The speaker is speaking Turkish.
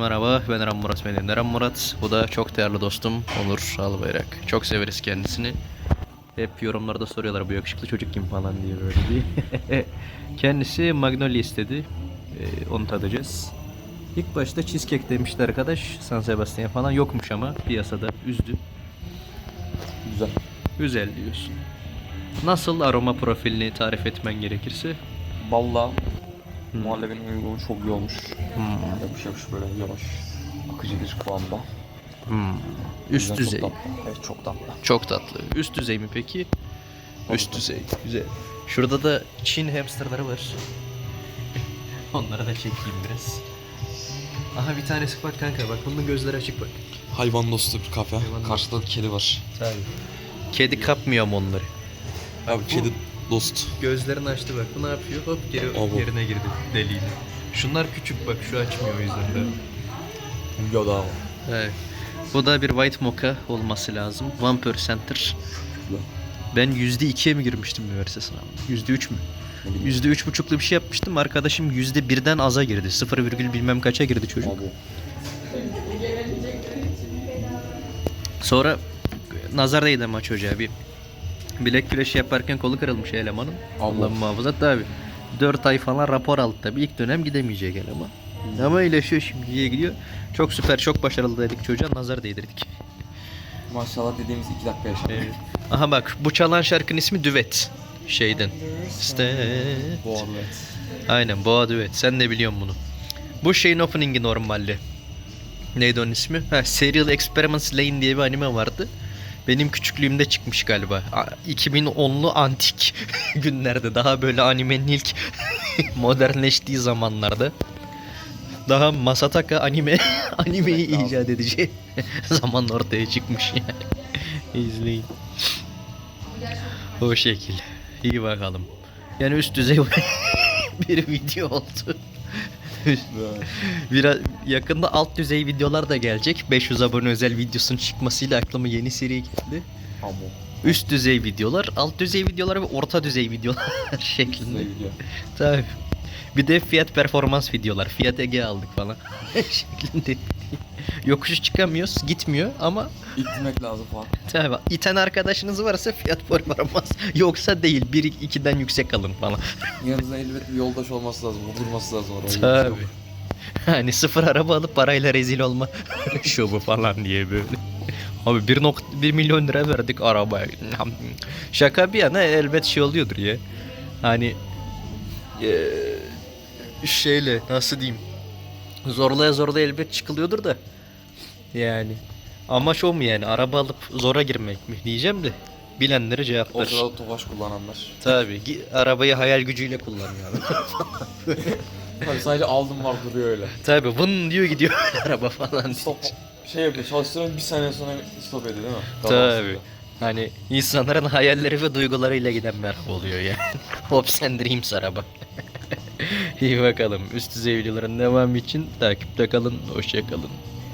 Merhaba ben Eren Murat benim Eren Murat. Bu da çok değerli dostum Onur Albayrak. Çok severiz kendisini. Hep yorumlarda soruyorlar bu yakışıklı çocuk kim falan diye böyle diye. Kendisi Magnolia istedi. Ee, onu tadacağız. İlk başta cheesecake demişti arkadaş. San Sebastian falan yokmuş ama piyasada üzdü. Güzel. Güzel diyorsun. Nasıl aroma profilini tarif etmen gerekirse? Balla Hmm. muhallebinin uygulumu çok iyi olmuş. Hmm. Yapış yapış böyle yavaş. Akıcı bir kıvamda. Hmm. Üst Güzel, düzey. Çok tatlı. Evet çok tatlı. Çok tatlı. Üst düzey mi peki? Üst Tabii. düzey. Güzel. Şurada da Çin hamsterları var. Onları da çekeyim biraz. Aha bir tanesi bak kanka bak bunun gözleri açık bak. Hayvan dostu bir kafe. Hayvan. Karşıda da kedi var. Tabii. Kedi kapmıyor mu onları? Abi kedi dost. Gözlerini açtı bak. Bu ne yapıyor? Hop geri Abo. yerine girdi deliğine. Şunlar küçük bak şu açmıyor o yüzden de. Ya da Evet. Bu da bir white mocha olması lazım. One percenter. Ben yüzde ikiye mi girmiştim üniversite sınavında? Yüzde üç mü? Yüzde üç buçuklu bir şey yapmıştım. Arkadaşım yüzde birden aza girdi. Sıfır virgül bilmem kaça girdi çocuk. Abi. Sonra nazar değdi ama çocuğa bir bilek güreşi yaparken kolu kırılmış elemanın. Allah. Muhafaza tabi. 4 ay falan rapor aldı tabi. İlk dönem gidemeyecek eleman. Ama iyileşiyor şimdi diye gidiyor. Çok süper, çok başarılı dedik çocuğa. Nazar değdirdik. Maşallah dediğimiz iki dakika yaşadık. Evet. Aha bak bu çalan şarkının ismi Düvet. Şeyden. Bu arada evet. Aynen Boğa Düvet. Sen de biliyorsun bunu. Bu şeyin opening'i normalde. Neydi onun ismi? Ha, Serial Experiments Lane diye bir anime vardı. Benim küçüklüğümde çıkmış galiba. A- 2010'lu antik günlerde. Daha böyle animenin ilk modernleştiği zamanlarda. Daha Masataka anime animeyi icat edeceği zaman ortaya çıkmış yani. İzleyin. O şekil. İyi bakalım. Yani üst düzey bir video oldu. Biraz yakında alt düzey videolar da gelecek. 500 abone özel videosunun çıkmasıyla aklıma yeni seri geldi. Abo. Üst düzey videolar, alt düzey videolar ve orta düzey videolar şeklinde. Size gidiyor. Tabii. Bir de fiyat performans videolar. Fiyat Ege aldık falan. şeklinde. Yokuşu çıkamıyoruz, gitmiyor ama İttirmek lazım falan. tabii iten arkadaşınız varsa fiyat performans yoksa değil. 1-2'den yüksek alın falan. Yanınızda elbet bir yoldaş olması lazım. Vurdurması lazım oraya. Tabii. Hani sıfır araba alıp parayla rezil olma şovu falan diye böyle. Abi 1.1 milyon lira verdik arabaya. Şaka bir yana elbet şey oluyordur ya. Hani eee, şeyle nasıl diyeyim. Zorlaya zorlaya elbet çıkılıyordur da. Yani. Amaç o mu yani? Araba alıp zora girmek mi diyeceğim de. Bilenleri O cevaplar. sırada tofaş kullananlar. Tabii. gi- Arabayı hayal gücüyle kullanıyor. Tabii sadece aldım var duruyor öyle. Tabii vın diyor gidiyor araba falan. Stop. Şey yapıyor çalıştırıyorum bir saniye sonra stop ediyor değil mi? Tabii. Hani insanların hayalleri ve duygularıyla giden bir araba oluyor yani. Hopes and Dreams araba. İyi bakalım. Üst düzey videoların devamı için takipte kalın. Hoşça kalın.